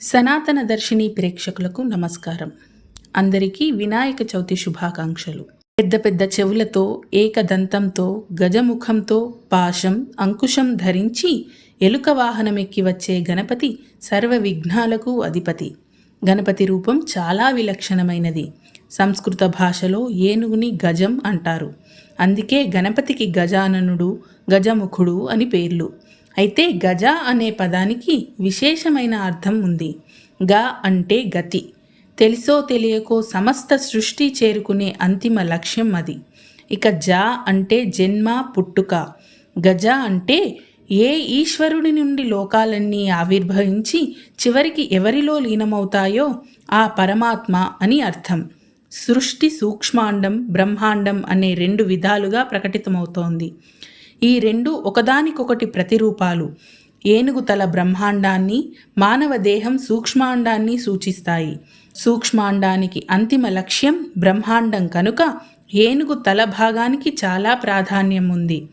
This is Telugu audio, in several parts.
సనాతన దర్శిని ప్రేక్షకులకు నమస్కారం. అందరికీ వినాయక చవితి శుభాకాంక్షలు. పెద్ద పెద్ద చెవులతో ఏకదంతంతో గజముఖంతో పాశం అంకుశం ధరించి ఎలుక వాహనమెక్కి వచ్చే గణపతి సర్వ విఘ్నాలకు అధిపతి. గణపతి రూపం చాలా విలక్షణమైనది. సంస్కృత భాషలో ఏనుగుని గజం అంటారు. అందుకే గణపతికి గజాననుడు గజముఖుడు అని పేర్లు. అయితే గజ అనే పదానికి విశేషమైన అర్థం ఉంది. గ అంటే గతి. తెలిసో తెలియకో సమస్త సృష్టి చేరుకునే అంతిమ లక్ష్యం అది. ఇక జ అంటే జన్మ పుట్టుక. గజ అంటే ఏ ఈశ్వరుడి నుండి లోకాలన్నీ ఆవిర్భవించి చివరికి ఎవరిలో లీనమవుతాయో ఆ పరమాత్మ అని అర్థం. సృష్టి సూక్ష్మాండం బ్రహ్మాండం అనే రెండు విధాలుగా ప్రకటితమవుతోంది. ఈ రెండు ఒకదానికొకటి ప్రతిరూపాలు. ఏనుగు తల బ్రహ్మాండాన్ని మానవ దేహం సూక్ష్మాండాన్ని సూచిస్తాయి. సూక్ష్మాండానికి అంతిమ లక్ష్యం బ్రహ్మాండం కనుక ఏనుగు తల భాగానికి చాలా ప్రాధాన్యం ఉంది.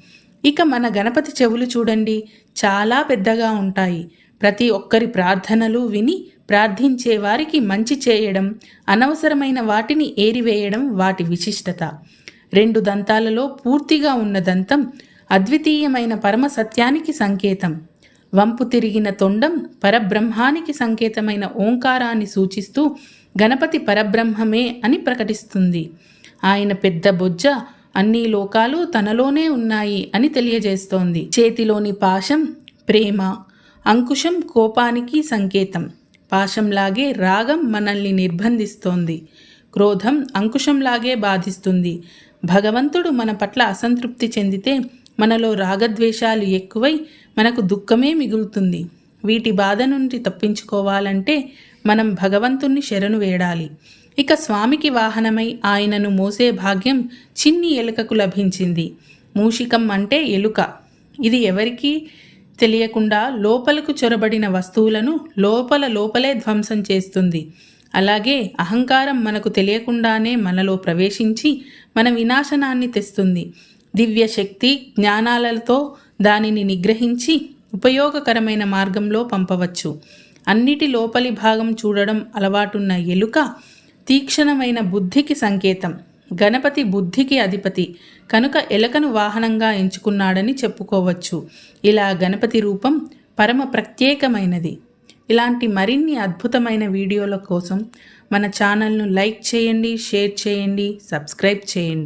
ఇక మన గణపతి చెవులు చూడండి. చాలా పెద్దగా ఉంటాయి. ప్రతి ఒక్కరి ప్రార్థనలు విని ప్రార్థించే వారికి మంచి చేయడం అనవసరమైన వాటిని ఏరివేయడం వాటి విశిష్టత. రెండు దంతాలలో పూర్తిగా ఉన్న దంతం అద్వితీయమైన పరమ సత్యానికి సంకేతం. వంపు తిరిగిన తొండం పరబ్రహ్మానికి సంకేతమైన ఓంకారాన్ని సూచిస్తూ గణపతి పరబ్రహ్మమే అని ప్రకటిస్తుంది. ఆయన పెద్ద బొజ్జ అన్ని లోకాలు తనలోనే ఉన్నాయి అని తెలియజేస్తోంది. చేతిలోని పాశం ప్రేమ అంకుశం కోపానికి సంకేతం. పాశంలాగే రాగం మనల్ని నిర్బంధిస్తోంది. క్రోధం అంకుశంలాగే బాధిస్తుంది. భగవంతుడు మన పట్ల అసంతృప్తి చెందితే మనలో రాగద్వేషాలు ఎక్కువై మనకు దుఃఖమే మిగులుతుంది. వీటి బాధ నుండి తప్పించుకోవాలంటే మనం భగవంతుణ్ణి శరణు వేడాలి. ఇక స్వామికి వాహనమై ఆయనను మోసే భాగ్యం చిన్ని ఎలుకకు లభించింది. మూషికం అంటే ఎలుక. ఇది ఎవరికీ తెలియకుండా లోపలకు చొరబడిన వస్తువులను లోపల లోపలే ధ్వంసం చేస్తుంది. అలాగే అహంకారం మనకు తెలియకుండానే మనలో ప్రవేశించి మన వినాశనాన్ని తెస్తుంది. దివ్య శక్తి జ్ఞానాలతో దానిని నిగ్రహించి ఉపయోగకరమైన మార్గంలో పంపవచ్చు. అన్నిటి లోపలి భాగం చూడడం అలవాటున్న ఎలుక తీక్షణమైన బుద్ధికి సంకేతం. గణపతి బుద్ధికి అధిపతి. కనుక ఎలకను వాహనంగా ఎంచుకున్నాడని చెప్పుకోవచ్చు. ఇలా గణపతి రూపం పరమ ప్రత్యేకమైనది. ఇలాంటి మరిన్ని అద్భుతమైన వీడియోల కోసం మన ఛానల్ను లైక్ చేయండి షేర్ చేయండి సబ్స్క్రైబ్ చేయండి.